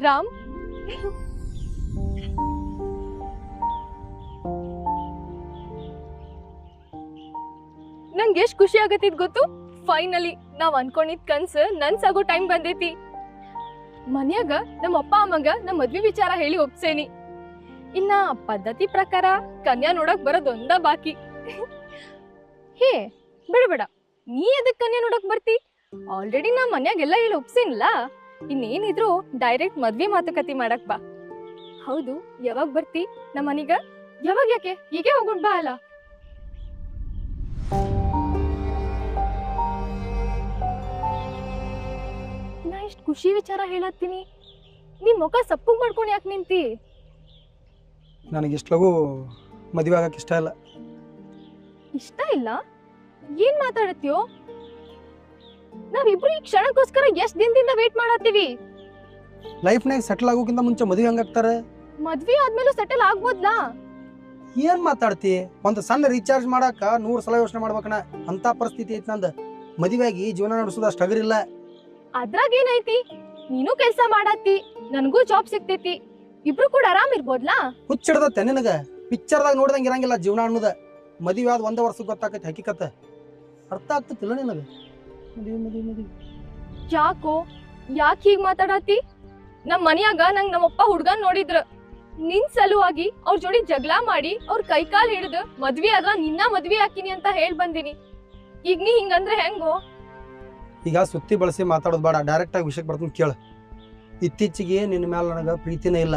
ರಾಮ್? ನಂಗೆ ಎಷ್ಟು ಖುಷಿ ಆಗತ್ತಿದ್ ಗೊತ್ತು? ಫೈನಲಿ ನಾವ್ ಅನ್ಕೊಂಡಿದ್ ಕನ್ಸ್ ನನ್ಸಾಗೋ ಟೈಮ್ ಬಂದೈತಿ. ಮನ್ಯಾಗ ನಮ್ಮ ಅಪ್ಪ, ಅಮ್ಮಗ ನಮ್ಮ ಮದ್ವಿ ವಿಚಾರ ಹೇಳಿ ಒಪ್ಸೇನಿ. ಇನ್ನ ಪದ್ಧತಿ ಪ್ರಕಾರ ಕನ್ಯಾ ನೋಡಕ್ ಬರೋದೊಂದ ಬಾಕಿ. ಹೇ, ಬೇಡ, ಬಿಡ. ನೀ ಅದಕ್ಕೆ ಕನ್ಯಾ ನೋಡಕ್ ಬರ್ತಿ? ಆಲ್ರೆಡಿ ನಾ ಮನ್ಯಾಗೆಲ್ಲ ಹೇಳಿ ಒಪ್ಸೇನಿಲ್ಲ? ಇನ್ನೇನಿದ್ರು ಡೈರೆಕ್ಟ್ ಮದ್ವೆ ಮಾತುಕತೆ ಮಾಡಕ್ ಬಾ. ಹೌದು ಯಾವಾಗ ಬರ್ತಿ ನಮ್ಮ ಮನೀಗ? ಯಾವಾಗ ಯಾಕೆ? ಹೀಗೆ ಹೋಗೋಣ ಬಾ ಅಲ್ಲ. ನಾ ಇಷ್ಟು ಖುಷಿ ವಿಚಾರ ಹೇಳತ್ತೀನಿ. ನಿಮ್ ಮುಖ ಸಪ್ಪು ಮಾಡ್ಕೊಂಡು ಯಾಕೆ ನಿಂತಿ? ನನಗೆ ಇಷ್ಟು ಲಘು ಮದುವೆ ಆಗಕ್ಕೆ ಇಷ್ಟ ಇಲ್ಲ. ಇಷ್ಟ ಇಲ್ಲ? ಏನ್ ಮಾತಾಡತ್ತೀಯೋ ನಾವಿಬ್ರು ಈ ಕ್ಷಣಕ್ಕೋಸ್ಕರ ಎಷ್ಟ್ ದಿನದಿಂದ ವೇಟ್ ಮಾಡತ್ತೀವಿ? ಲೈಫ್ನಾಗ ಸೆಟಲ್ ಆಗೋಕ್ಕಿಂತ ಮುಂಚೆ ಮದುವೆ ಹಂಗಾಗ್ತಾರೆ? ಮದ್ವೆ ಆದ್ಮೇಲೂ ಸೆಟಲ್ ಆಗ್ಬೋದ್ಲಾ ಏನ್ ಮಾತಾಡ್ತಿ? ಒಂದು ಸಣ್ಣ ರೀಚಾರ್ಜ್ ಮಾಡಾಕ ನೂರ್ ಸಲ ಯೋಚನೆ ಮಾಡ್ಬೇಕನ ಅಂತ ಪರಿಸ್ಥಿತಿ ಐತಿ ನಂದು. ಮದುವೆಯಾಗಿ ಜೀವನ ನಡೆಸೋದು ಅಷ್ಟು ಅಗರಿಲ್ಲ ಅದ್ರಾಗ ಏನೈತಿ? ನೀನು ಕೆಲ್ಸ ಮಾಡತ್ತಿ ನನಗೂ ಜಾಬ್ ಸಿಗ್ತೈತಿ. ಇಬ್ರು ಕೂಡ ಆರಾಮ್ ಇರ್ಬೋದ್ಲಾ? ಹುಚ್ಚಿಡ್ದತ್ತೆ ನಿನಗ? ಪಿಕ್ಚರ್ದಾಗ ನೋಡ್ದಂಗೆ ಇರಂಗಿಲ್ಲ ಜೀವನ ಅನ್ನೋದ. ಮದುವೆ ಆದ ಒಂದೇ ವರ್ಷಕ್ಕೆ ಗೊತ್ತಾಕೈತಿ ಹಕಿಕತ್ತ ಅರ್ಥ ಆಗ್ತತಿಲ್ಲ ನಿನಗ? ಮದುವೆ ಮದುವೆ ಮದುವೆ ಯಾಕೋ? ಯಾಕೆ ಹೀಗ್ ಮಾತಾಡತ್ತಿ? ನಮ್ ಮನ್ಯಾಗ ನಂಗ್ ನಮ್ಮಪ್ಪ ಹುಡ್ಗನ್ ನೋಡಿದ್ರ. ನಿನ್ ಸಲುವಾಗಿ ಅವ್ರ ಜೋಡಿ ಜಗಳ ಮಾಡಿ ಅವ್ರ ಕೈಕಾಲ್ ಹಿಡಿದು ಮದ್ವಿ ಅದ ನಿನ್ನ ಮದ್ವಿ ಹಾಕಿನಿ ಅಂತ ಹೇಳ್ ಬಂದಿನಿ. ಈಗ ನೀ ಹಿಂಗಂದ್ರೆ ಹೆಂಗೋ? ಈಗ ಸುತ್ತಿ ಬಳಸಿ ಮಾತಾಡೋದು ಬೇಡ. ಡೈರೆಕ್ಟ್ ಆಗಿ ವಿಷಯಕ್ಕೆ ಬರ್ತೀನಿ ಕೇಳು. ಇತ್ತೀಚೆಗೆ ನಿನ್ನ ಮೇಲೆ ನನಗೆ ಪ್ರೀತಿನೇ ಇಲ್ಲ.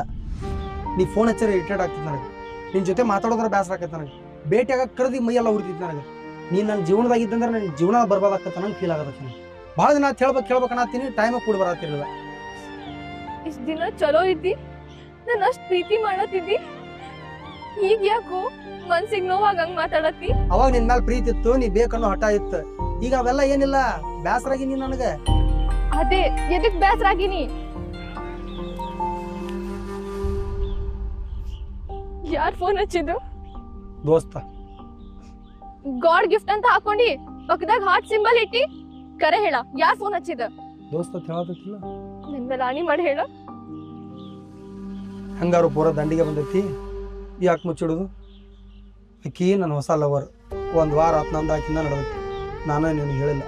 ನೀ ಫೋನ್ ಹಚ್ಚಾರ ಇರಿಟೇಟ್ ಆಗ್ತದೆ ನನಗೆ. ನಿನ್ನ ಜೊತೆ ಮಾತಾಡೋದ್ರ ಬೇಸರ ಆಗತ್ತೆ ನನಗೆ. ಭೇಟಿಯಾಗ ಕರೆದಿ ಕರೆದಿ ಮೈಯೆಲ್ಲ ಉರಿತಿತ್ತು ನನಗೆ. ನೀನು ನನ್ನ ಜೀವನದಾಗಿದ್ದಂದ್ರೆ ನನ್ನ ಜೀವನ ಬರ್ಬೋದಾಕತ್ತ ನಂಗೆ ಫೀಲ್ ಆಗತ್ತೆ ಭಾಳ ದಿನ ಹೇಳ್ಬೇಕು ಹೇಳ್ಬೇಕು ಅನ್ನತ್ತೀನಿ ಟೈಮಾಗ ಕೂಡ ಬರತ್ತಿರಲಿಲ್ಲ. ಇಷ್ಟ ದಿನ ಚಲೋ ಇದ್ದಿ ನನ್ನ ಅಷ್ಟು ಪ್ರೀತಿ ಮಾಡತ್ತಿದ್ದಿ. ಈಗ ಯಾಕೋ ಮನ್ಸಿಗೆ ನೋವಾಗ ಹಂಗೆ ಮಾತಾಡತ್ತಿ? ಅವಾಗ ನಿನ್ನ ಮೇಲೆ ಪ್ರೀತಿ ಇತ್ತು ನೀ ಬೇಕನ್ನೋ ಹಠ ಇತ್ತು. ಈಗ ಅವೆಲ್ಲ ಏನಿಲ್ಲ ಬೇಸರಾಗಿ ನೀನು ನನಗೆ. ಅದೇ ಎದಕ್ ಬೇಸರ ಆಗಿನಿ? ಯಾರ್ ಫೋನ್ ಹಚ್ಚಿದ್ದು? ದೋಸ್ತ. ಗಾಡ್ ಗಿಫ್ಟ್ ಅಂತ ಹಾಕೊಂಡಿ ಪಕ್ಕದಾಗ ಹಾರ್ಟ್ ಸಿಂಬಲ್ ಇಟ್ಟಿ ಕರೆ ಹೇಳ ಯಾರ್ ಫೋನ್ ಹಚ್ಚಿದ? ದೋಸ್ತ ನಿನ್ ಮೇಲೆ ಆಣಿ ಮಾಡಿ ಹೇಳ. ಹಂಗಾರು ಪೂರ ದಂಡಿಗೆ ಬಂದೈತಿ ಯಾಕೆ ಮುಚ್ಚಿಡೋದು? ಅಕ್ಕಿ ನನ್ನ ಹೊಸ ಲವರ್ ಒಂದು ವಾರ ಆತ್ ನಂದು ಆಕಿಂದ ನಡೆದೈತಿ. ನಾನು ನಿನ್ಗೆ ಹೇಳಿಲ್ಲ.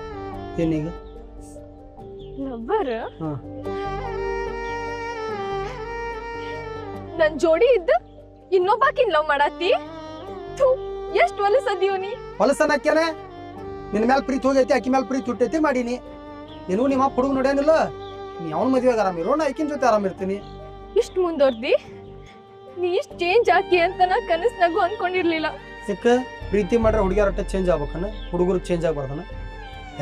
ಏನೀಗ? ಲವ್ವರ್ ಹಾ. ನನ್ ಜೋಡಿ ಇದ್ದ ಇನ್ನೊಬ್ಬಾಕಿನ್ ಲವ್ ಮಾಡತ್ತಿ ಥು, ಎಷ್ಟ್ ಹೊಲಸದಿಯೋ ನೀ? ಹೊಲಸನಕ್ಕೇನೆ? ನಿನ್ನ ಮೇಲೆ ಪ್ರೀತಿ ಹೋಗೈತಿ ಆಕಿ ಮೇಲೆ ಪ್ರೀತಿ ಹುಟ್ಟೈತಿ ಮಾಡೀನಿ. ನೀನು ನಿಮ್ಮ ಹುಡುಗ ನೋಡ್ಯಾನಿಲ್ಲ? ನೀ ಅವನ ಮದುವೆಗೆ ಆರಾಮಿರೋ ಇರೋಣ ಆಕಿನ ಜೊತೆ ಆರಾಮಿರ್ತೀನಿ ಇಷ್ಟ್ ಮುಂದೋರ್ದಿ? ನೀ ಇಷ್ಟ್ ಚೇಂಜ್ ಆಕಿ ಅಂತ ನಾ ಕನಸ್ನಾಗೂ ಅನ್ಕೊಂಡಿರ್ಲಿಲ್ಲ. ಸಿಕ್ಕ ಪ್ರೀತಿ ಮಾಡ್ರೆ ಹುಡುಗಿಯರ ಚೇಂಜ್ ಆಗ್ಬೇಕನ ಹುಡುಗರು ಚೇಂಜ್ ಆಗ್ಬಾರ್ದನ.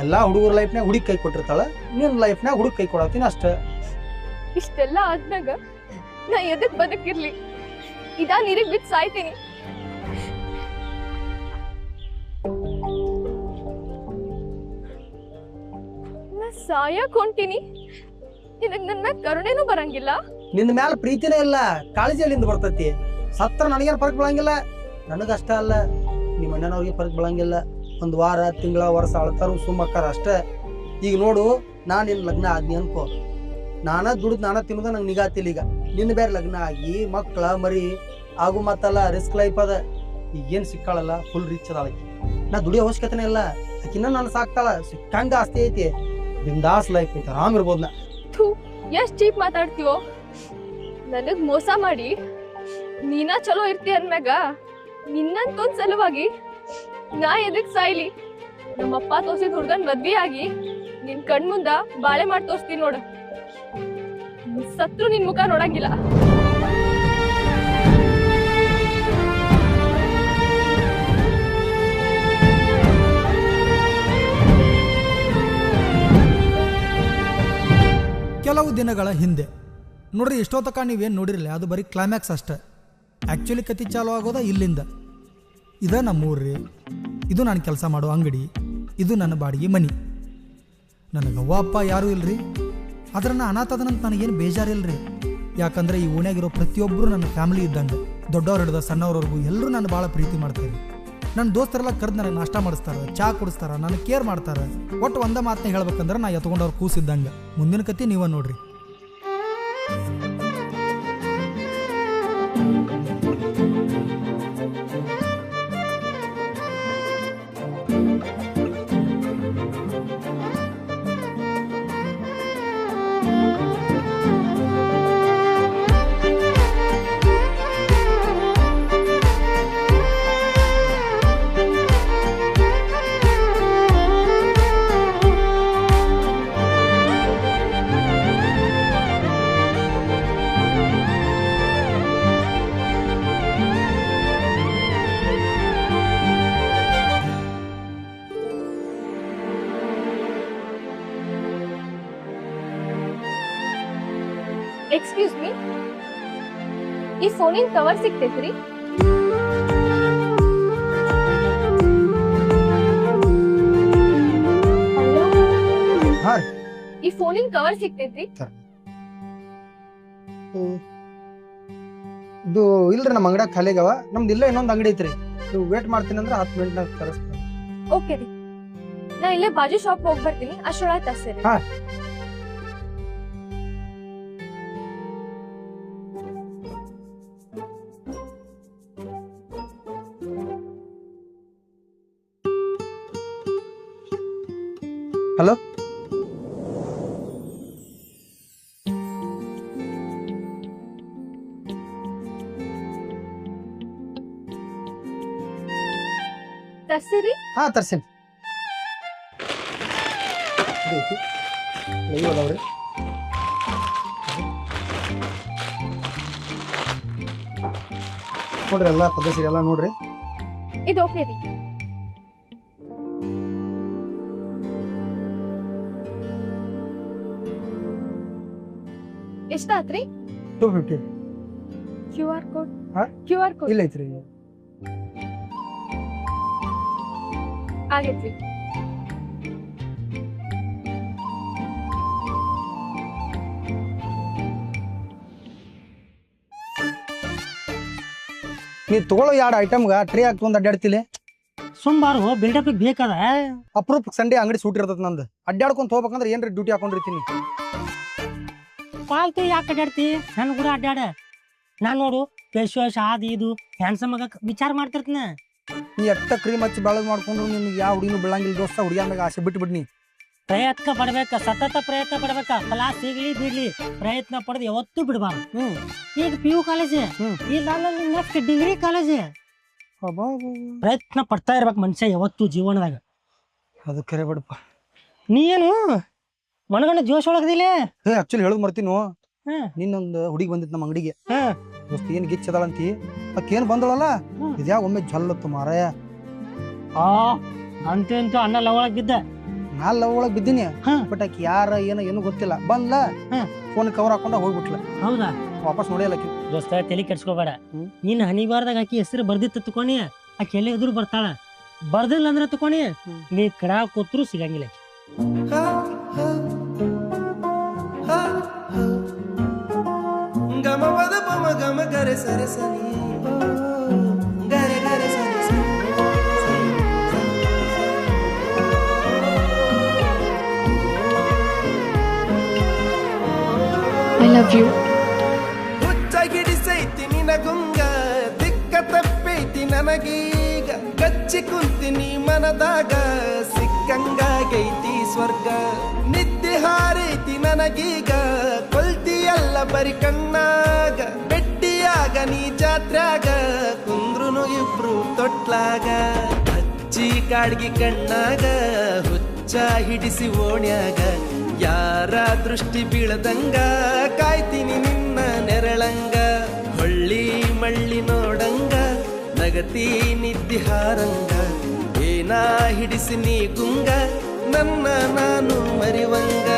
ಎಲ್ಲ ಹುಡುಗರ ಲೈಫ್ನಾಗ ಹುಡುಗಿ ಕೈ ಕೊಟ್ಟಿರ್ತಾಳ ನಿನ್ನ ಲೈಫ್ನಾಗ ಹುಡುಗ ಕೈ ಕೊಡತ್ತೀನಿ ಅಷ್ಟ. ಇಷ್ಟೆಲ್ಲ ಆದ್ಮ್ಯಾಗ ನಾ ಎದಕ್ ಬದುಕಿರ್ಲಿ? ಇದಾ ನೀರಿಗೆ ಬಿದ್ದು ಸಾಯ್ತೀನಿ. ಸಾಯಕ್ ಹೊಂಟಿನಿ ನಿನಗ್ ನನ್ ಮ್ಯಾಗ ಕರುಣೆನೂ ಬರಂಗಿಲ್ಲ? ನಿನ್ನ ಮ್ಯಾಲ ಪ್ರೀತಿನೇ ಇಲ್ಲ ಕಾಳಜಿ ಅಲ್ಲಿಂದ ಬರ್ತೈತಿ. ಸತ್ರ ನನಗೇನು ಫರಕ್ ಬೀಳಂಗಿಲ್ಲ? ನನಗಷ್ಟ ಅಲ್ಲ ನಿಮ್ಮ ಅಣ್ಣನವ್ರಿಗೆ ಫರ್ಕ್ ಬೀಳಂಗಿಲ್ಲ. ಒಂದು ವಾರ, ತಿಂಗಳ, ವರ್ಷ ಅಳ್ತಾರು ಸುಮ್ಮಕ್ಕಾರ ಅಷ್ಟೇ. ಈಗ ನೋಡು, ನಾನು ನಿನ್ನ ಲಗ್ನ ಆದ್ನಿ ಅನ್ಕೋ. ನಾನ ದುಡ್ದು ನಾನ ತಿನ್ನೋದ ನಂಗೆ ನಿಗಾತಿಲ್ಲ ಈಗ. ನಿನ್ನ ಬೇರೆ ಲಗ್ನ ಆಗಿ ಮಕ್ಕಳ ಮರಿ ಆಗು ಮತ್ತಲ್ಲ, ರಿಸ್ಕ್ ಲೈಫ್ ಅದ. ಈಗೇನು ಸಿಕ್ಕಾಳಲ್ಲ ಫುಲ್ ರಿಚ್ ಅದ ಆಕಿ. ನಾ ದುಡಿಯೋ ಅವಶ್ಯಕತೆನೇ ಇಲ್ಲ. ಆಕಿನ ನಾನು ಸಾಕ್ತಾಳ, ಸಿಕ್ಕಂಗ ಆಸ್ತಿ ಐತಿ. ಬಿಂದಾಸ್ ಲೈಫ್ ಅಂತ ಆರಾಮ್ ನಾ ಎಷ್ಟ್ ಚೀಪ್ ಮಾತಾಡ್ತೀವೋ? ನನಗ್ ಮೋಸ ಮಾಡಿ. ನೀನ ಚಲೋ ಇರ್ತಿ ಅಂದ್ಮ್ಯಾಗ. ನಿನ್ನಂತೊಂದ್ ಸಲುವಾಗಿ ನಾ ಎದಕ್ ಸಾಯ್ಲಿ. ನಮ್ಮಪ್ಪ ತೋರ್ಸಿದ ಹುಡ್ಗನ್ ಮದ್ವಿ ಆಗಿ ನಿನ್ ಕಣ್ಮುಂದ ಬಾಳೆ ಮಾಡಿ ತೋರಿಸ್ತೀನಿ ನೋಡು. ಸತ್ರು ನಿನ್ ಮುಖ ನೋಡಂಗಿಲ್ಲ. ಕೆಲವು ದಿನಗಳ ಹಿಂದೆ. ನೋಡ್ರಿ ನೀವು ನೀವೇನು ನೋಡಿರಲಿಲ್ಲ ಅದು ಬರೀ ಕ್ಲೈಮ್ಯಾಕ್ಸ್ ಅಷ್ಟೆ. ಆ್ಯಕ್ಚುಲಿ ಕತಿ ಚಾಲು ಆಗೋದ ಇಲ್ಲಿಂದ? ಇದ ನಮ್ಮೂರ್ರಿ ಇದು ನಾನು ಕೆಲಸ ಮಾಡೋ ಅಂಗಡಿ. ಇದು ನನ್ನ ಬಾಡಿಗೆ ಮನಿ. ನನಗೆ ಅವ್ವ, ಅಪ್ಪ ಯಾರೂ ಇಲ್ರಿ. ಆದ್ರೆ ನಾನು ಅನಾಥದನಂತ ನನಗೇನು ಬೇಜಾರಿಲ್ರಿ. ಯಾಕಂದ್ರೆ ಈ ಓಣ್ಯಾಗಿರೋ ಪ್ರತಿಯೊಬ್ಬರು ನನ್ನ ಫ್ಯಾಮಿಲಿ ಇದ್ದಂಗೆ. ದೊಡ್ಡವ್ರು ಹಿಡ್ದ ಸಣ್ಣವ್ರವರೆಗೂ ಎಲ್ಲರೂ ನಾನು ಭಾಳ ಪ್ರೀತಿ ಮಾಡ್ತಾರೆ ನನ್ನ ದೋಸ್ತರೆಲ್ಲ ಕರೆದು ನನಗೆ ನಾಷ್ಟ ಮಾಡಿಸ್ತಾರೆ, ಚಾ ಕುಡಿಸ್ತಾರೆ ನನಗೆ ಕೇರ್ ಮಾಡ್ತಾರೆ. ಒಟ್ಟು ಒಂದೇ ಮಾತನ್ನ ಹೇಳ್ಬೇಕಂದ್ರೆ ನಾ ಎತ್ಕೊಂಡವ್ರು ಕೂಸಿದ್ದಂಗೆ. ಮುಂದಿನ ಕತೆ ನೀವ ನೋಡ್ರಿ. ಎಕ್ಸ್ಕ್ಯೂಸ್ ಮೀ ಈ ಫೋನಿನ ಕವರ್ ಸಿಗ್ತೈತ್ರಿ. ಈ ಫೋನಿನ ಕವರ್ ಸಿಗ್ತೈತ್ರಿ ಇದು ಇಲ್ರಿ ನಮ್ಮ ಅಂಗಡ್ಯಾಗ ಖಾಲಿ ಆಗ್ಯಾವ ನಮ್ದು ಇಲ್ಲೇ ಇನ್ನೊಂದು ಅಂಗಡಿ ಐತ್ರಿ. ನೀವು ವೇಟ್ ಮಾಡ್ತೀನಿ ಅಂದ್ರೆ ಹತ್ತು ಮಿನಿಟ್ನಾಗ ತರಿಸ್ತೀನಿ ಓಕೆ ರೀ. ನಾ ಇಲ್ಲೇ ಬಾಜು ಶಾಪ್ ಹೋಗಿ ಬರ್ತೀನಿ. ಅಷ್ಟೊಳಗೆ ತರ್ಸಿರಿ ಹಾ. ತರ್ಸಿರಿ. ಹಾ ತರ್ಸೀನಿ. ಲೈವ್ ಅದಾವ್ರಿ. ನೋಡ್ರಿ ಎಲ್ಲ ಪದ್ಧತಿ ಎಲ್ಲ ನೋಡ್ರಿ. ಇದು ಓಕೆ ರೀ. ಎಷ್ಟಾತ್ರಿ? Two fifty Q R code ಹಾ? ಕ್ಯೂ ಆರ್ ಕೋಡ್ ಇಲ್ಲ ಐತ್ರಿ. ಆಗೈತ್ರಿ ನೀ ತಗೊಳ್ಳೋ ಎರಡು ಐಟಮ್ಗ ಟ್ರೇ ಹಾಕ್ತೊಂದು ಅಡ್ಡಾಡ್ತಿಲಿ ಸೋಮವಾರ ಬಿಲ್ಡಪ್ ಬೇಕಾದ? ಅಪ್ರೂಪ್ ಸಂಡೇ ಅಂಗಡಿ ಸೂಟ್ ಇರ್ತದ ನಂದು. ಅಡ್ಡಾಡ್ಕೊಂತ ಹೋಗ್ಬೇಕಂದ್ರೆ ಏನ್ರಿ ಡ್ಯೂಟಿ ಹಾಕೊಂಡಿರ್ತೀನಿ? ಪಾಲ್ತು ಯಾಕೆ ಅಡ್ಡಾಡ್ತಿ ನನ್ ಕೂಡ ಅಡ್ಡಾಡ ನಾನ್ ನೋಡು ಫೇಸ್ ವಾಶ್ ಅದು ಇದು ಹ್ಯಾಂಡ್ಸಮ್ ಆಗ ವಿಚಾರ ಮಾಡ್ತಿರ್ತೀನಿ. ನೀ ಎಟ್ಟ ಕ್ರೀಮ್ ಹಚ್ಚಿ ಬೆಳಗ್ ಮಾಡ್ಕೊಂಡು ನಿನ್ಗೆ ಯಾವ ಹುಡುಗಿನೂ ಬೆಳಂಗಿಲ್ಲ ದೋಸ್ತ ಹುಡುಗಿಯ ಮ್ಯಾಗ ಆಸೆ ಬಿಟ್ಟು ಬಿಡ್ನಿ. ಪ್ರಯತ್ನ ಪಡ್ಬೇಕ ಸತತ ಪ್ರಯತ್ನ ಪಡ್ಬೇಕ ಫಲ ಸಿಗ್ಲಿ ಬಿಡ್ಲಿ ಪ್ರಯತ್ನ ಪಡೆದು ಯಾವತ್ತೂ ಬಿಡಬಾರ್ದು. ಹ್ಮ್. ಈಗ ಪಿ ಯು ಕಾಲೇಜ್ ಹ್ಮ್. ಇಲ್ಲ ನೆಕ್ಸ್ಟ್ ಡಿಗ್ರಿ ಕಾಲೇಜ್ ಪ್ರಯತ್ನ ಪಡ್ತಾ ಇರ್ಬೇಕು ಮನುಷ್ಯ ಯಾವತ್ತು ಜೀವನದಾಗ. ಅದು ಕರೆ ಬಿಡಪ್ಪ. ನೀ ಏನು? ಮನಗಂಡ ಜೋಶ್ ಒಳಗದಿಲ್ಲ? ಏ ಆಕ್ಚುಲಿ ಹೇಳೋದು ಮರ್ತೀನು? ಹ್ಮ್. ನಿನ್ನೊಂದು ಹುಡುಗಿ ಬಂದಿತ್ತು ನಮ್ಮ ಅಂಗಡಿಗೆ. ಹ್ಮ್. ದೋಸ್ತ ಏನ್ ಗಿಚ್ಚದಳಂತಿ ಅಕ್ಕೇನ್ ಬಂದಳಲ್ಲ? ಇದ್ಯಾ ಇದ್ಯಾವ ಒಮ್ಮೆ ಜಲ್ಲತ್ತು ಮಾರಾಯ. ಆ ಅಂತೂ ಅಣ್ಣ ಅನ್ನ ಲವಳಗ್ ಬಿದ್ದ. ನಾ ಲವ್ ಒಳಗ್ ಬಿದ್ದೀನಿ. ಹ್ಮ್. ಬಟ್ ಆಕಿ ಯಾರ ಏನ ಏನು ಗೊತ್ತಿಲ್ಲ. ಬಂದ್ಲ ಹ್ಮ್. ಫೋನ್ ಕವರ್ ಹಾಕೊಂಡ ಹೋಗ್ಬಿಟ್ಲ. ಹೌದಾ? ವಾಪಸ್ ನೋಡಿಯಲ್ಲ ಆಕಿ ದೋಸ್ತ ತಲೆ ಕೆಡ್ಸ್ಕೋಬೇಡ. ಹ್ಮ್. ನೀನ್ ಹನಿಬಾರ್ದಾಗ ಆಕಿ ಹೆಸರು ಬರ್ದಿತ್ತು ತಕೊಣಿ. ಆಕಿ ಎಲ್ಲಿ ಎದುರು ಬರ್ತಾಳ? ಬರ್ದಿಲ್ಲ ಅಂದ್ರೆ ತಕೊಂಡಿ ನೀ ಕಡಾ ಕೂತ್ರು ಸಿಗಂಗಿಲ್ಲ ಆಕಿ. ಗಮ ಪದ ಪಮ ಗಮ ಗರೆ ಸರೆ ಸನಿ ಗರೆ ಗರೆ ಸರೆ ಸನಿ ಐ ಲವ್ ಯು ಹುಚ್ಚ ಹಿಡಿಸೈತಿ ನಿನಗುಂಗ ದಿಕ್ಕ ತಪ್ಪೈತಿ ನನಗೀಗ ಕಚ್ಚಿ ಕುಂತಿನಿ ಮನದಾಗ ಸಿಕ್ಕಂಗಾಗೈತಿ ಸ್ವರ್ಗ ನಿದ್ದೆ ಹಾರೈತಿ ನನಗೀಗ ಬರಿ ಕಣ್ಣಾಗ, ಬೆಟ್ಟಿಯಾಗ, ನೀ ಜಾತ್ರಾಗ ಕುಂದ್ರುನು ಇಬ್ರು ತೊಟ್ಲಾಗ. ಹಚ್ಚಿ ಕಾಡ್ಗಿ ಕಣ್ಣಾಗ, ಹುಚ್ಚ ಹಿಡಿಸಿ ಓಣ್ಯಾಗ. ಯಾರ ದೃಷ್ಟಿ ಬೀಳದಂಗ, ಕಾಯ್ತೀನಿ ನಿನ್ನ ನೆರಳಂಗ. ಹೊಳ್ಳಿ ಮಳ್ಳಿ ನೋಡಂಗ, ನಗತಿ ನಿದ್ದಿ ಹಾರಂಗ. ಏನ ಹಿಡಿಸಿ ನೀ ಗುಂಗ, ನನ್ನ ನಾನು ಮರಿವಂಗ.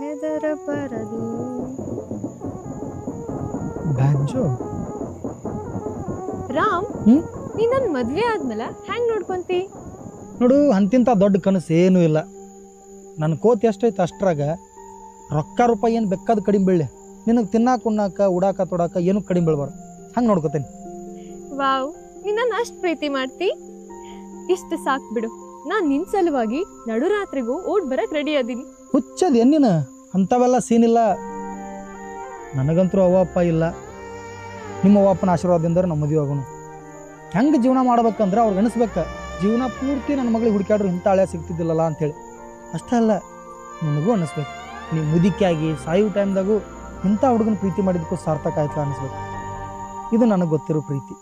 ಹೆದರಬಾರದು ಬ್ಯಾಂಜೋ? ರಾಮ್? ನೀ ನನ್ನ ಮದ್ವೆ ಆದ್ಮೇಲೆ ಹೆಂಗ್ ನೋಡ್ಕೊಂತಿ? ನೋಡು ಅಂತಿಂತ ದೊಡ್ಡ ಕನಸು ಏನೂ ಇಲ್ಲ. ನನ್ನ ಕೋತಿ ಎಷ್ಟೈತೆ ಅಷ್ಟ್ರಾಗ ರೊಕ್ಕ ರೂಪಾಯಿ ಏನು ಬೇಕಾದ ಕಡಿಮೆ ಬೀಳಿ ನಿನಗೆ ತಿನ್ನಾಕ ಉಣ್ಣಾಕ ಉಡಾಕ ತೊಡಾಕ ಏನು ಕಡಿಮೆ ಬೀಳ್ಬಾರ್ದು. ಹಂಗೆ ನೋಡ್ಕೋತೇನೆ. ವಾವ್ ನೀ ನನ್ನ ಅಷ್ಟ್ ಪ್ರೀತಿ ಮಾಡ್ತಿ? ಇಷ್ಟು ಸಾಕು ಬಿಡು. ನಾನು ನಿನ್ ಸಲುವಾಗಿ ನಡುರಾತ್ರಿಗೂ ಓಡ್ ಬರಕ್ ರೆಡಿ ಅದೀನಿ. ಹುಚ್ಚದ ಎನ್ನಿನ ಅಂಥವೆಲ್ಲ ಸೀನ್ ಇಲ್ಲ. ನನಗಂತೂ ಅವ್ವ, ಅಪ್ಪ ಇಲ್ಲ. ನಿಮ್ಮ ಅವ್ವ ಅಪ್ಪನ ಆಶೀರ್ವಾದದಿಂದ ನಮ್ಮ ಮದುವೆ ಆಗೋಣ ಹೆಂಗೆ ಜೀವನ ಮಾಡ್ಬೇಕಂದ್ರೆ ಅವ್ರಿಗೆ ಅನಿಸ್ಬೇಕು, ಜೀವನ ಪೂರ್ತಿ ನನ್ನ ಮಗಳಿಗೆ ಹುಡುಕಾಡ್ರು ಇಂಥ ಹಳೆ ಸಿಗ್ತಿದ್ದಿಲ್ಲಲ್ಲ ಅಂತೇಳಿ ಅಷ್ಟೇ ಅಲ್ಲ, ನಿನಗೂ ಅನ್ನಿಸ್ಬೇಕು ನೀವು ಮುದಿಕಾಗಿ ಸಾಯುವ ಟೈಮ್ದಾಗೂ ಇಂಥ ಹುಡುಗನ ಪ್ರೀತಿ ಮಾಡಿದ್ದಕ್ಕೂ ಸಾರ್ಥಕ ಆಯ್ತು ಅನ್ನಿಸ್ಬೇಕು ಇದು ನನಗೆ ಗೊತ್ತಿರೋ ಪ್ರೀತಿ.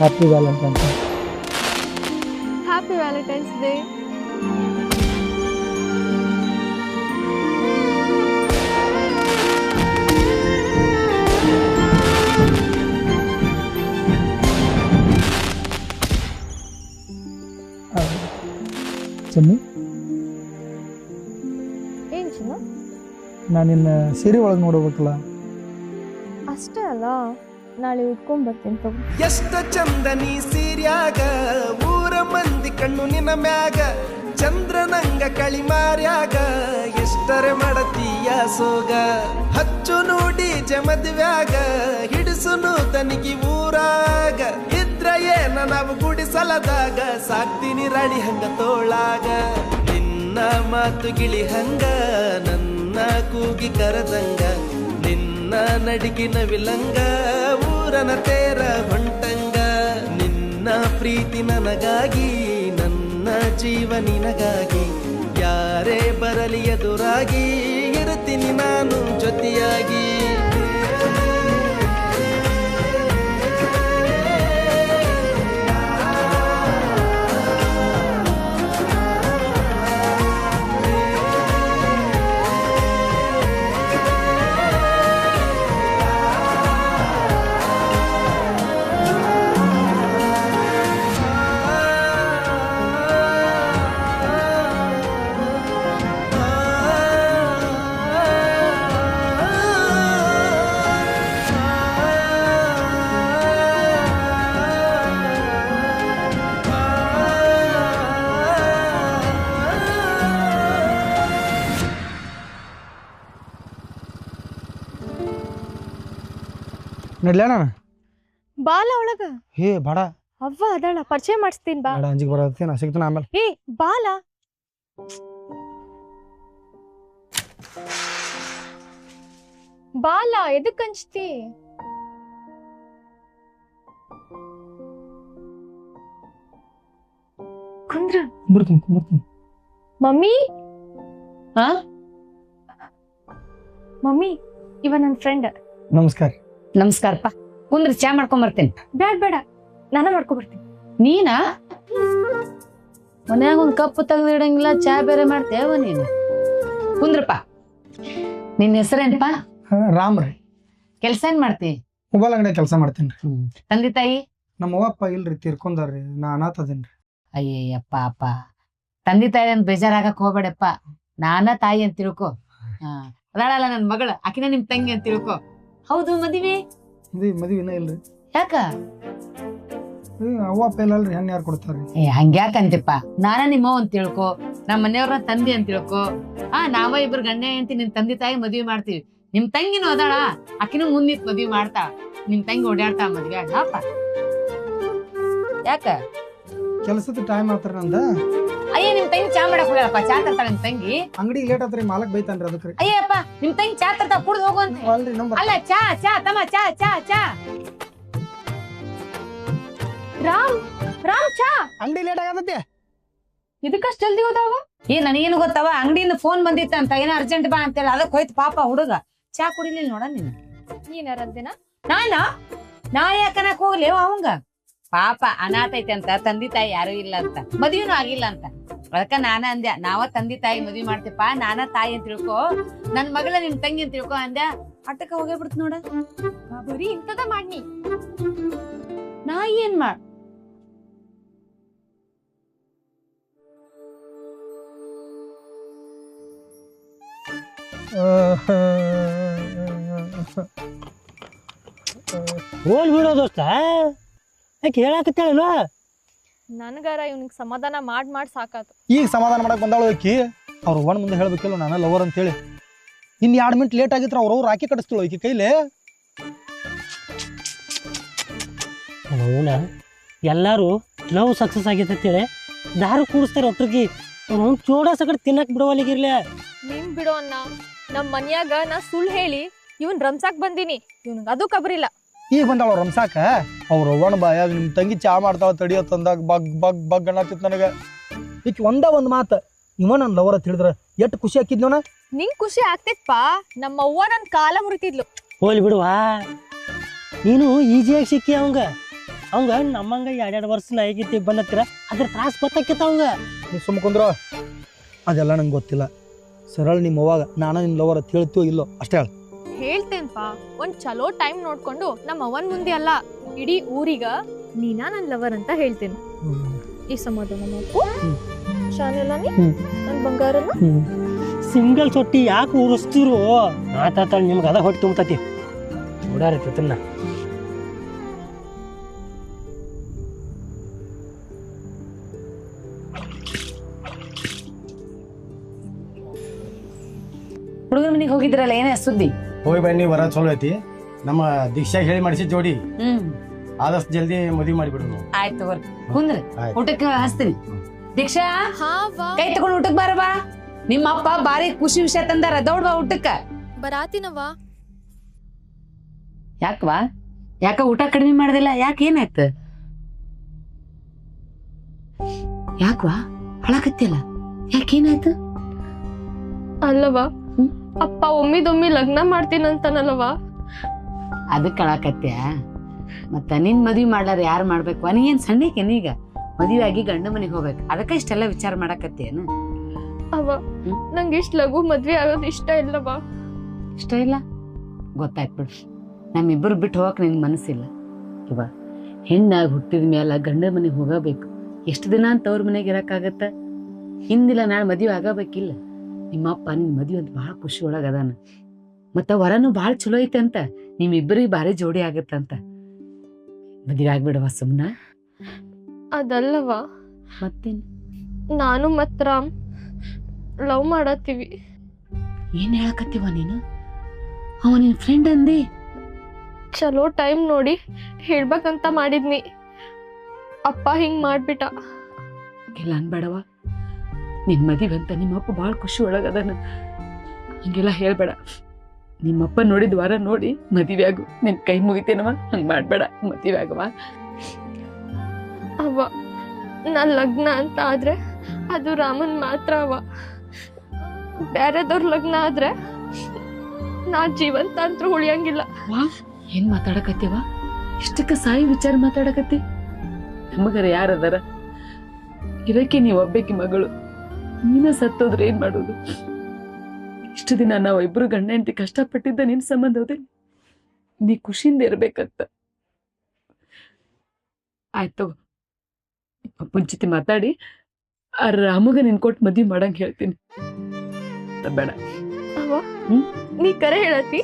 Happy Valentine's happy Valentine's day Chenni ಏನ್ ಚಿನ್ನ ನಾನು ನಿನ್ನ ಸೀರೆ ಒಳಗೆ ನೋಡ್ಬೇಕಲ್ಲ ಅಷ್ಟೇ ಅಲ್ಲ ನಾಳೆ ಉಟ್ಕೊಂಡ್ ಬರ್ತೀನಿ ಎಷ್ಟ ಚಂದ ನೀ ಸೀರ್ಯಾಗ, ಊರ ಮಂದಿ ಕಣ್ಣು ನಿನ್ನ ಮ್ಯಾಗ, ಚಂದ್ರನಂಗ ಕಳಿಮಾರ್ಯಾಗ ಎಷ್ಟರೆ ಮಾಡತೀಯ ಸೋಗ. ಹಚ್ಚು ನೋಡಿ ಜಮದ್ವ್ಯಾಗ ಹಿಡಿಸುನು ತನಗಿ ಊರಾಗ. ಇದ್ರ ಏನ ನಾವು ಗುಡಿಸಲದಾಗ, ಸಾಕ್ತೀನಿ ರಾಣಿ ಹಂಗ ತೋಳಾಗ. ನಿನ್ನ ಮಾತು ಗಿಳಿ ಹಂಗ, ನನ್ನ ಕೂಗಿ ಕರದಂಗ. ನಿನ್ನ ನಡಿಗಿನ ವಿಲಂಗ ಊರನ ತೇರ ಹೊಂಟಂಗ, ನಿನ್ನ ಪ್ರೀತಿ ನನಗಾಗಿ, ನನ್ನ ಜೀವ ನಿನಗಾಗಿ ಯಾರೇ ಬರಲಿ ಎದುರಾಗಿ ಇರುತ್ತೀನಿ ನಾನು ಜೊತೆಯಾಗಿ ನಡ್ಲ ನಾನು? ಬಾಲ ಒಳಗ? ಹೇ ಬಾಡ. ಅವ್ವ ಅದಾಳ ಪರಿಚಯ ಮಾಡಿಸ್ತೀನಿ ಬಾ. ಬೇಡ ಅಂಜಿಗೆ ಬರತ್ತೆ ನಾ ಸಿಗ್ತಾನೆ ಆಮೇಲೆ. ಏ ಬಾಲ. ಬಾಲ ಎದಕ್ ಹಂಚ್ತಿ? ಕುಂದ್ರ. ಬರ್ತೀನಿ ಬರ್ತೀನಿ ಮಮ್ಮಿ? ಹಾ ಮಮ್ಮಿ ಇವ ನನ್ನ ಫ್ರೆಂಡ್ ನಮಸ್ಕಾರ. ನಮಸ್ಕಾರಪ್ಪ. ಕುಂದ್ರಿ ಚಾ ಮಾಡ್ಕೊಂಡ್ ಬರ್ತೇನೆ. ಬೇಡ ಬೇಡ ನಾನ ಮಾಡ್ಕೊ ಬರ್ತೀನಿ. ನೀನಾ? ಮನ್ಯಾಗ ಒಂದ್ ಕಪ್ ತೆಗ್ದು ಇಡಂಗಿಲ್ಲ ಚಾ ಬೇರೆ ಮಾಡ್ತೇವ ನೀನು. ಕುಂದ್ರಪ್ಪ. ನಿನ್ನ ಹೆಸರೇನಪ್ಪ? ರಾಮ್ ರೀ. ಕೆಲ್ಸ ಏನ್ ಮಾಡ್ತಿ? ಮೊಬೈಲ್ ಅಂಗಡಿ ಕೆಲಸ ಮಾಡ್ತೀನಿ ರೀ ತಂದೆ ತಾಯಿ? ನಮ್ಮ ಅವ್ವಪ್ಪ ಇಲ್ರಿ ತೀರ್ಕೊಂಡಾರ್ರಿ. ನಾ ಅನಾಥ ಅದೇನ್ರಿ. ಅಯ್ಯಯ್ಯಪ್ಪ ಅಪ್ಪ ತಂದೆ ತಾಯಿ ಅಂತ ಬೇಜಾರಾಗಕ್ ಹೋಗ್ಬೇಡಪ್ಪ. ನಾನ ತಾಯಿ ಅಂತ ತಿಳ್ಕೊ. ಹಾ. ಅದಾಳಲ್ಲ ನನ್ ಮಗಳ ಆಕಿನ ನಿಮ್ ತಂಗಿ ಅಂತ ತಿಳ್ಕೊ. ಹೌದು ಮದುವೆ. ಮದುವೆ ಇನ್ನ ಇಲ್ರಿ. ಯಾಕ? ಅವ್ವ ಅಪ್ಪ ಇಲ್ಲಲ್ರಿ ಹೆಣ್ಣು ಯಾರು ಕೊಡ್ತಾರ್ರಿ? ಏ ಹಂಗ್ಯಾಕ ಅಂತಿಪ್ಪ ನಾನ ನಿಮ್ಮ ಅಂತ ತಿಳ್ಕೊ ನಮ್ಮ ಮನೆಯವ್ರ ತಂದೆ ಅಂತ ತಿಳ್ಕೊ. ಆ ನಾವ ಇಬ್ರು ಗಂಡ ಹೆಂಡತಿ ನಿನ್ ತಂದೆ ತಾಯಿ ಮದ್ವಿ ಮಾಡ್ತೀವಿ. ನಿಮ್ ತಂಗಿನ ಅದಾಳ ಆಕಿನೂ ಮುಂದಿತ್ ಮದ್ವಿ ಮಾಡ್ತಾ. ನಿಮ್ ತಂಗಿ ಓಡಾಡ್ತಾ ಮದ್ವೆ ಯಾಕ? ಕೆಲಸದ ಟೈಮ್ ಆತ್ರ ನಂದ. ಅಯ್ಯ ನಿಮ್ ತಂಗಿ ಚಾ ಮಾಡಕ್ ಹೋಗ್ಯಾಳಪ್ಪ. ಚಾ ತರ್ತಾಳ ನಿಮ್ ತಂಗಿ. ಅಂಗಡಿ ಲೇಟ್ ಆತ್ರಿ ಮಾಲಕ್ ಬೈತಾನ್ರಿ ಅದಕ್ಕೆ ಅಯ್ಯಪ್ಪ ನಿಮ್ ತಂಗಿ ಚಾ ತರ್ತಾ ಕುಡ್ದು ಹೋಗು ಅಂತ. ಅಲ್ರಿ ನಂಬರ್. ಅಲ್ಲ ಚಾ ಚಾ ತಮ್ಮ ಚಾ ಚಾ ಚಾ. ರಾಮ್ ರಾಮ್ ಚಾ. ಅಂಗಡಿ ಲೇಟ್ ಆಗತ್ತೆ? ಇದಕ್ಕಷ್ಟು ಜಲ್ದಿ ಹೋದಾವ? ಏ ನನಗೇನು ಗೊತ್ತವ? ಅಂಗಡಿಯಿಂದ ಫೋನ್ ಬಂದಿತ್ತ ಅಂತ. ಏನೋ ಅರ್ಜೆಂಟ್ ಬಾ ಅಂತೇಳಿ ಅದಕ್ಕೆ ಹೋಯ್ತು ಪಾಪ ಹುಡುಗ. ಚಾ ಕುಡಿಲಿಲ್ಲ ನೋಡ ನೀನು. ನೀನಾರಂದಿನ ನಾನ? ನಾ ಯಾಕನಕ್ ಹೋಗ್ಲಿ ಅವಂಗ? ಪಾಪ ಅನಾಥ ಐತೆ ಅಂತ, ತಂದೆ ತಾಯಿ ಯಾರು ಇಲ್ಲ ಅಂತ. ಮದ್ವಿನೂ ಆಗಿಲ್ಲ ಅಂತ. ಅದಕ್ಕ ನಾನ ಅಂದ್ಯ ನಾವ ತಂದೆ ತಾಯಿ ಮದ್ವಿ ಮಾಡ್ತೀಪ ನಾನ ತಾಯಿ ಅಂತ ತಿಳ್ಕೊ. ನನ್ ಮಗಳ ನಿನ್ ತಂಗಿ ಅಂತ ತಿಳ್ಕೊ ಅಂದ್ಯ ಅಟ್ಟಕ್ಕ ಹೋಗೇ ಬಿಡ್ತು ನೋಡ ಬರೀ ಇಂಥದ ಮಾಡ್ನಿ ನಾ. ಏನ್ ಮಾಡ್? ಹೋಲ್ ಬಿಡೋ ದೋಸ್ತ ಯಾಕೆ ಹೇಳಾಕತ್ತೇಳಲ್ವ ನನ್ಗಾರ ಇವ್ನಿಗೆ ಸಮಾಧಾನ ಮಾಡ್ ಮಾಡ್ ಸಾಕಾತು. ಈಗ ಸಮಾಧಾನ ಮಾಡಕ್ ಬಂದಾಳು ಆಕಿ. ಅವ್ರ ಒಣ ಮುಂದೆ ಹೇಳ್ಬೇಕಿಲ್ಲ ನಾನು ಲವರ್ ಅಂತೇಳಿ. ಇನ್ನು ಎರಡು ಮಿನಿಟ್ ಲೇಟ್ ಆಗಿತ್ತು ಅವ್ರ ಅವ್ರು ರಾಕಿ ಕಟ್ಸ್ತಳು ಆಕಿ ಕೈಲಿ. ಅವನ ಎಲ್ಲರೂ ಲವ್ ಸಕ್ಸಸ್ ಆಗೈತೆ ಅಂತೇಳಿ ದಾರು ಕೂಡಿಸ್ತಾರೆ ಒಟ್ರಿಗೆ ಅವ್ನು ಚೂಡ ಸಕಡೆ ತಿನ್ನಕ್ ಬಿಡುವಲ್ಲಿಗಿರ್ಲಿ ನೀನ್ ಬಿಡೋ ಅನ್ನ ನಮ್ಮ ಮನ್ಯಾಗ ನಾ ಸುಳ್ಳು ಹೇಳಿ ಇವನ್ ರಂಸಾಕ್ ಬಂದೀನಿ. ಇವನ್ ಅದು ಕಬರಿಲ್ಲ. ಈಗ ಬಂದಾಳ ರಂಸಾಕ ಅವ್ರ ಅವ್ವನ ಬಾಯಾಗ ನಿಮ್ಮ ತಂಗಿ ಚಾ ಮಾಡ್ತಾವ ತಡಿಯೋ ತಂದಾಗ ಬಗ್ ಬಗ್ ಬಗ್ ಅನ್ನತ್ತಿತ್ತು ನನಗೆ. ಈಕ್ ಒಂದ ಒಂದು ಮಾತು ಇವ ನನ್ನ ಲವರ ತಿಳಿದ್ರೆ ಎಷ್ಟು ಖುಷಿ ಹಾಕಿದ್ನವನ ನಿಂಗ್ ಖುಷಿ ಆಗ್ತಿತ್ಪಾ? ನಮ್ಮ ಅವ್ವ ನನ್ ಕಾಲ ಮುರಿತಿದ್ಲು. ಹೋಲಿ ಬಿಡುವಾ. ನೀನು ಈಜಿಯಾಗಿ ಸಿಕ್ಕಿ ಅವಂಗ. ಅವಂಗ ನಮ್ಮಂಗ ಎರಡೆರಡು ವರ್ಷ ಹೇಗಿತ್ತಿ ಬಂದತ್ತಿರ ಅದ್ರ ತ್ರಾಸ ಗೊತ್ತಾಕಿತ್ತ ಅವಂಗ. ನೀವು ಸುಮ್ಮ ಕುಂದ್ರ ಅದೆಲ್ಲ ನಂಗೆ ಗೊತ್ತಿಲ್ಲ. ಸರಳ ನಿಮ್ಮ ಅವಾಗ ನಾನು ನಿನ್ನ ಲವರ ತಿಳ್ತೀವೋ ಇಲ್ಲೋ ಅಷ್ಟೇ ಹೇಳ. ಹೇಳ್ತೇನ್ಪಾ ಒಂದ್ ಚಲೋ ಟೈಮ್ ನೋಡ್ಕೊಂಡು ನಮ್ಮ ಅವನ್ ಮುಂದೆ ಅಲ್ಲ ಇಡೀ ಊರಿಗ ನೀನಾ ನನ್ ಲವರ್ ಅಂತ ಹೇಳ್ತೇನೆ. ಈ ಸಮಾಧಾನ ಮಾಡ್ಕೊ. ನನ್ ಬಂಗಾರನ? ಸಿಂಗಲ್ ಸೊಟ್ಟಿ ಯಾಕೆ ಉರಿಸ್ತಿರು ಆತಾತ ನಿಮ್ಗೆ ಅದ ಹೊಟ್ಟೆ ತುಂಬತತಿ. ತಿನ್ನ ಹುಡುಗನ ಮನೆಗೆ ಹೋಗಿದ್ರಲ್ಲ ಏನೇ ಸುದ್ದಿ? ಹೋಗಿ ಬನ್ನಿ ವರ ಚಲೋ ಐತಿ. ನಮ್ಮ ದೀಕ್ಷಾ ಹೇಳಿ ಮಾಡಿಸಿ ಜೋಡಿ. ಹ್ಮ್. ಆದಷ್ಟು ಜಲ್ದಿ ಮದುವೆ ಮಾಡಿಬಿಡು ನಾವು. ಆಯ್ತು ತಗೋರಿ. ಕುಂದ್ರಿ. ಊಟಕ್ಕೆ ಹಚ್ತೀನಿ. ದೀಕ್ಷಾ ಕೈ ತಗೊಂಡ್ ಊಟಕ್ ಬಾರ ಬಾ. ನಿಮ್ಮ ಅಪ್ಪ ಬಾರಿ ಖುಷಿ ವಿಷಯ ತಂದಾರ. ದೌಡ್ ಬಾ ಊಟಕ್ಕ. ಬರಾತಿನವಾ ಯಾಕವಾ ಯಾಕ ಊಟ ಕಡಿಮೆ ಮಾಡ್ದಿಲ್ಲ? ಯಾಕೆ ಏನಾಯ್ತು? ಯಾಕವಾ ಹಳಕತ್ತಿಲ್ಲ ಯಾಕೇನಾಯ್ತು ಅಲ್ಲವಾ. ಅಪ್ಪ ಒಮ್ಮಿದೊಮ್ಮಿ ಲಗ್ನ ಮಾಡ್ತೀನಂತಾನಲ್ಲವಾ ಅದಕ್ಕೆ ಅಳಕತ್ಯ ಮತ್ತ ನಿನ್ ಮದ್ವಿ ಮಾಡ್ಲಾರ ಯಾರು ಮಾಡ್ಬೇಕು? ನೀ ಏನ್ ನೀಗ? ಮದ್ವೆ ಆಗಿ ಗಂಡ ಮನೆಗೆ ಹೋಗ್ಬೇಕು. ಅದಕ್ಕೆ ಇಷ್ಟೆಲ್ಲ ವಿಚಾರ ಮಾಡಕತ್ತೇನು ಅವ. ನಂಗೆ ಇಷ್ಟ ಲಘು ಮದ್ವೆ ಆಗೋದು ಇಷ್ಟ ಇಲ್ಲವಾ ಇಷ್ಟ ಇಲ್ಲ? ಗೊತ್ತಾಯ್ತು ಬಿಡು. ನಮ್ಮಿಬ್ಬರು ಬಿಟ್ಟು ಹೋಗಕ್ ನಿನ್ ಮನಸ್ಸಿಲ್ಲ. ಇವ ಹೆಣ್ಣಾಗಿ ಹುಟ್ಟಿದ ಮೇಲೆ ಗಂಡ ಮನೆಗೆ ಹೋಗಬೇಕು. ಎಷ್ಟು ದಿನ ಅಂತ ಅವ್ರ ಮನೆಗೆ ಇರಕ್ಕಾಗತ್ತ? ಹಿಂದಿಲ್ಲ ನಾಳೆ ಮದುವೆ ಆಗಬೇಕಿಲ್ಲ. ನಿಮ್ಮಪ್ಪ ನಿನ್ನ ಮದುವೆ ಅಂತ ಭಾಳ ಖುಷಿ ಒಳಗ ಅದಾನ. ಮತ್ತ ವರನು ಭಾಳ ಚಲೋ ಐತೆ ಅಂತ ನಿಮ್ಮಿಬ್ಬರಿಗೆ ಭಾರಿ ಜೋಡಿ ಆಗತ್ತಂತ ಮದುವೆ ಆಗ್ಬಿಡವ ಸುಮ್ನ. ಅದಲ್ಲವ ಮತ್ತೆ ನಾನು ಮತ್ ರಾಮ್ ಲವ್ ಮಾಡತ್ತೀವಿ. ಏನ್ ಹೇಳಕತ್ತೀವ ನೀನು? ಅವ ನಿನ್ ಫ್ರೆಂಡ್ ಅಂದಿ? ಚಲೋ ಟೈಮ್ ನೋಡಿ ಹೇಳ್ಬೇಕಂತ ಮಾಡಿದ್ನಿ. ಅಪ್ಪ ಹಿಂಗ್ ಮಾಡ್ಬಿಟ್ಟ. ಇಲ್ಲ ಅನ್ಬೇಡವ ನಿನ್ ಮದುವೆ ಅಂತ ನಿಮ್ಮಪ್ಪ ಭಾಳ ಖುಷಿ ಒಳಗದಾನ ಹಂಗೆಲ್ಲ ಹೇಳ್ಬೇಡ. ನಿಮ್ಮಪ್ಪ ನೋಡಿದ ವಾರ ನೋಡಿ ಮದುವೆ ಆಗು. ನಿನ್ ಕೈ ಮುಗಿತೇನವ ಹಂಗ್ ಮಾಡಬೇಡ. ಮದುವೆ ಆಗವ ಅವ ನಾ ಲಗ್ನ ಅಂತ ಆದ್ರೆ ಅದು ರಾಮನ್ ಮಾತ್ರ ಅವ ಬೇರೆದವ್ರ ಲಗ್ನ ಆದ್ರೆ ನಾ ಜೀವಂತ ಅಂತ ಉಳಿಯಂಗಿಲ್ಲ. ವಾ ಏನ್ ಮಾತಾಡಕತ್ತೀವ ಇಷ್ಟಕ್ಕ ಸಾಯಿ ವಿಚಾರ ಮಾತಾಡಕತ್ತಿ. ನಮಗರ ಯಾರದಾರ? ಇದಕ್ಕೆ ನೀವ್ ಒಬ್ಬಾಕಿ ಮಗಳು. ನೀನ ಸತ್ತೋದ್ರೆ ಏನ್ ಮಾಡೋದು? ಇಷ್ಟು ದಿನ ನಾವು ಇಬ್ರು ಗಂಡ ಹೆಂಡತಿ ಕಷ್ಟಪಟ್ಟಿದ್ದ ನಿನ್ ಸಂಬಂಧ ಹೋದಿಲ್ಲ ನೀ ಖುಷಿಯಿಂದ ಇರ್ಬೇಕಂತ. ಆಯ್ತು ಅಪ್ಪನ ಜೊತೆ ಮಾತಾಡಿ. ಆ ರಾಮಗ ನಿನ್ ಕೊಟ್ಟು ಮದ್ವೆ ಮಾಡಂಗ್ ಹೇಳ್ತೀನಿ. ಬೇಡ? ನೀ ಕರೆ ಹೇಳತಿ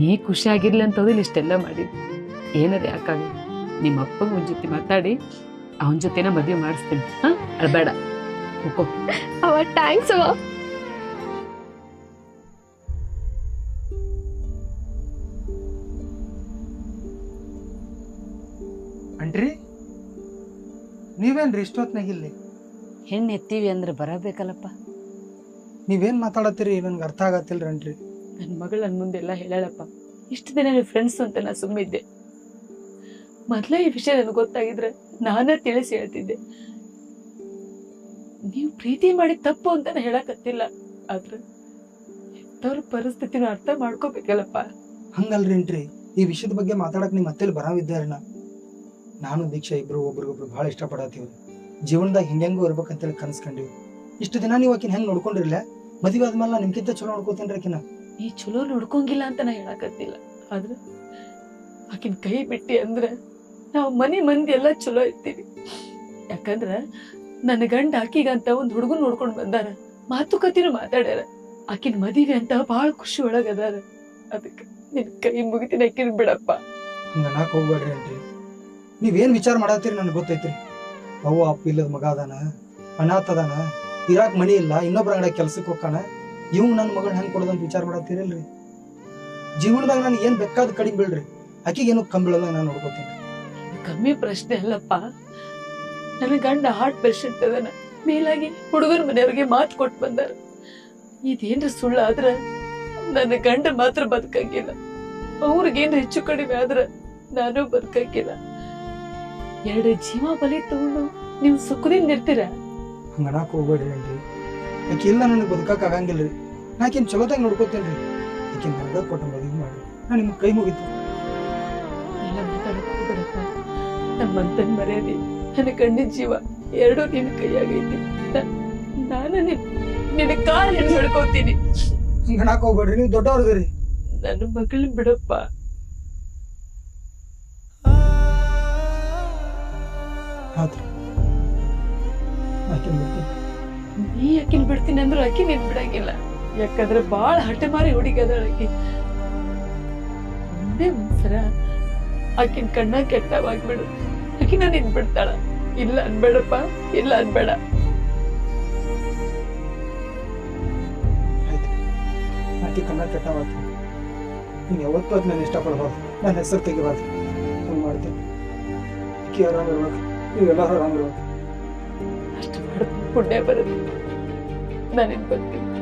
ನೀ ಖುಷಿ ಆಗಿರ್ಲಿ ಅಂತ ಹೋದ್ರೆ ಇಷ್ಟೆಲ್ಲ ಮಾಡಿದ್. ಏನದ ಯಾಕಾಗ ನಿಮ್ಮ ಅಪ್ಪಗ ಒಂದ್ ಜೊತೆ ಮಾತಾಡಿ. ಅವನ ಜೊತೆನ ಮದ್ವೆ ಮಾಡಿಸ್ತೀನಿ. ಹಾ? ಅಳ್ಬೇಡ ಹೋಗೋ ಅವ ಥ್ಯಾಂಕ್ಸ್ ಅವ. ಅಂಟ್ರಿ ನೀವೇನ್ರಿ ಇಷ್ಟೊತ್ನಾಗ ಇಲ್ಲಿ? ಹೆಣ್ಣು ಎತ್ತೀವಿ ಅಂದ್ರೆ ಬರಬೇಕಲ್ಲಪ್ಪ. ನೀವೇನ್ ಮಾತಾಡತ್ತೀರಿ? ನನ್ಗೆ ಅರ್ಥ ಆಗತ್ತಿಲ್ರಿ ಅಂಟ್ರಿ. ನನ್ನ ಮಗಳು ನನ್ನ ಮುಂದೆಲ್ಲ ಹೇಳಪ್ಪ ಇಷ್ಟು ದಿನ ನೀವು ಫ್ರೆಂಡ್ಸ್ ಅಂತ ನಾ ಸುಮ್ಮಿದ್ದೆ ಮೊದಲೇ ಈ ವಿಷಯ ನನಗೆ ಗೊತ್ತಾಗಿದ್ರೆ ನಾನೇ ತಿಳಿಸಿ ಹೇಳ್ತಿದ್ದೆ. ನೀವು ಪ್ರೀತಿ ಮಾಡಿ ತಪ್ಪು ಅಂತ ನಾ ಹೇಳಕತ್ತಿಲ್ಲ. ಆದ್ರೆ ಎಂತವ್ರ ಪರಿಸ್ಥಿತಿನ ಅರ್ಥ ಮಾಡ್ಕೋಬೇಕಲ್ಲಪ್ಪ. ಹಂಗಲ್ರಿ ಅಂಟ್ರಿ ಈ ವಿಷಯದ ಬಗ್ಗೆ ಮಾತಾಡಕ್ ನಿಮ್ ಮತ್ತೆ ಬರಾವಿದ್ದಾರೆ ನಾನು ದೀಕ್ಷಾ ಇಬ್ರು ಒಬ್ರಿಗೊಬ್ರು ಬಹಳ ಇಷ್ಟಪಡತ್ತೀವಿ ಜೀವನದಾಗ ಹಿಂಗೆಂಗೂ ಇರ್ಬೇಕಂತೇಳಿ ಕನ್ಸ್ಕೊಂಡಿವಿ ಇಷ್ಟು ದಿನ ನೀವು ಆಕಿನ ಹೆಂಗ್ ನೋಡ್ಕೊಂಡಿರ್ಲ? ಮದುವೆ ಆದ್ಮೇಲೆ ನಾ ನಿಮ್ಗಿಂತ ಚಲೋ ನೋಡ್ಕೋತೇನ್ರಿ ಆಕಿನ. ಈ ಚಲೋ ನೋಡ್ಕೊಂಗಿಲ್ಲ ಅಂತ ನಾ ಹೇಳಕತ್ತಿಲ್ಲ. ಆದ್ರೆ ಆಕಿನ ಕೈ ಬಿಟ್ಟಿ ಅಂದ್ರೆ ನಾವು ಮನೆ ಮಂದಿ ಎಲ್ಲ ಚಲೋ ಇರ್ತೀವಿ. ಯಾಕಂದ್ರ ನನ್ನ ಗಂಡ ಆಕಿಗಂತ ಒಂದ್ ಹುಡುಗನ್ ನೋಡ್ಕೊಂಡ್ ಬಂದಾರ ಮಾತುಕತಿನ ಮಾತಾಡ್ಯಾರ. ಆಕಿನ ಮದಿವೆ ಅಂತ ಬಹಳ ಖುಷಿ ಒಳಗದಾರ. ಅದಕ್ಕೆ ನಿನ್ ಕೈ ಮುಗಿತೀನಿ ಆಕಿನ ಬಿಡಪ್ಪ. ಹಂಗನಾಕ್ ಹೋಗ್ಬೇಡ್ರಿ ಅಂಟ್ರಿ ನೀವೇನ್ ವಿಚಾರ ಮಾಡತ್ತೀರಿ ನನಗೆ ಗೊತ್ತೈತ್ರಿ. ಅವ್ವ ಅಪ್ಪ ಇಲ್ಲದ ಮಗ ಅದಾನ ಅನಾಥ ಅದಾನ ಇರಾಕ್ ಮನಿ ಇಲ್ಲ ಇನ್ನೊಬ್ರ ಅಂಗಡಿ ಕೆಲ್ಸಕ್ಕೆ ಹೋಗ್ಕಾಣ ಇವ್ ನನ್ನ ಮಗಳ್ ಹೆಂಗ್ ಕೊಡೋದಂತ ವಿಚಾರ ಮಾಡತ್ತೀರಲ್ರಿ ಜೀವನದಾಗ ನನಗೆ ಏನ್ ಬೇಕಾದ್ ಕಡಿಮೆ ಬೀಳ್ರಿ ಆಕಿಗೇನು ಬೀಳಲ್ಲ ನಾನು ನೋಡ್ಕೋತೀನಿ. ಕಮ್ಮಿ ಪ್ರಶ್ನೆ ಅಲ್ಲಪ್ಪ. ನನ್ನ ಗಂಡ ಹಾರ್ಟ್ ಪೇಷಂಟ್ ಅದನ ಮೇಲಾಗಿ ಹುಡುಗನ ಮನೆಯವ್ರಿಗೆ ಮಾತು ಕೊಟ್ಟು ಬಂದಾರ ಇದೇನ್ರ ಸುಳ್ಳು ಆದ್ರ ನನ್ನ ಗಂಡ ಮಾತ್ರ ಬದುಕಂಗಿಲ್ಲ. ಅವ್ರಿಗೇನ್ ಹೆಚ್ಚು ಕಡಿಮೆ ಆದ್ರ ನಾನು ಬದುಕಂಗಿಲ್ಲ. ಎರಡು ಜೀವ ಬಲಿ ತಗೊಂಡು ನೀವು ಸುಖದಿಂದ ಇರ್ತೀರ? ಹಂಗನಾಕ್ ಹೋಗ್ಬೇಡ್ರಿ ಅಲ್ರಿ ಆಕೆ ಇಲ್ಲ ನನಗೆ ಬದುಕಕ್ಕೆ ಆಗಂಗಿಲ್ಲ ರೀ. ನಾಕೇನು ಚಲೋದಾಗ ನೋಡ್ಕೋತೇನ್ರಿ ಆಕೆ ನನಗೆ ಕೊಟ್ಟು ಮದುವೆ ಮಾಡಿ ನಾನು ನಿಮ್ಗೆ ಕೈ ಮುಗಿತು. ಇಲ್ಲ ಮಾತಾಡಕ್ ಹೋಗ್ಬೇಡಪ್ಪ. ನಮ್ಮಂತನ್ ಮರ್ಯಾದೆ. ನನ್ನ ಕಣ್ಣಿ ಜೀವ ಎರಡು ನಿನ್ನ ಕೈಯಾಗೈತಿ ನಾನು ನಿನ್ ನಿನ್ನ ಕಾಲ್ ಹಿಡ್ದು ಹಿಡ್ಕೋತೀನಿ. ಹಂಗನಾಕ್ ಹೋಗ್ಬೇಡ್ರಿ ನೀವು ದೊಡ್ಡವ್ರದ್ರಿ. ನನ್ನ ಮಗಳನ್ನ ಬಿಡಪ್ಪ. ಆತ್ರಿ. ಬಿಡ್ತೀನಿ. ನೀ ಅಕ್ಕಿನ ಬಿಡ್ತೀನಿ ಅಂದ್ರೆ ಅಕ್ಕಿ ನಿನ್ ಬಿಡಂಗಿಲ್ಲ. ಯಾಕಂದ್ರೆ ಬಾಳ ಹಠಮಾರಿ ಹುಡುಗಿ ಅದಾಳ ಅಕ್ಕಿ ಒಂದೇ ಒಂದ್ಸಲ ಆಕಿನ್ ಕಣ್ಣ ಕೆಟ್ಟವಾಗ್ಬಿಡು ಆಕಿನ ನಿನ್ ಬಿಡ್ತಾಳ. ಇಲ್ಲ ಅನ್ಬೇಡಪ್ಪ ಇಲ್ಲ ಅನ್ಬೇಡ. ಆಯ್ತು. ಆಕೆ ಕಣ್ಣ ಕೆಟ್ಟವಾಯ್ತು. ನೀನು ಯಾವತ್ತೂ ಅದು ನಾನು ಇಷ್ಟಪಡಬಾರ್ದು. ನನ್ನ ಹೆಸರು ತೆಗಿಬಾರ್ದು. ಹಂಗೆ ಮಾಡ್ತೀನಿ ಆಕೆ ಆರಾಮಿರ್ಬೇಕು ನೀವೆಲ್ಲರೂ ಆರಾಮಿರ್ಬೇಕು ಅಷ್ಟು ಮಾಡ ಪುಣ್ಯ ಬರುತ್ತೆ. ನಾನಿನ್ ಬರ್ತೀನಿ.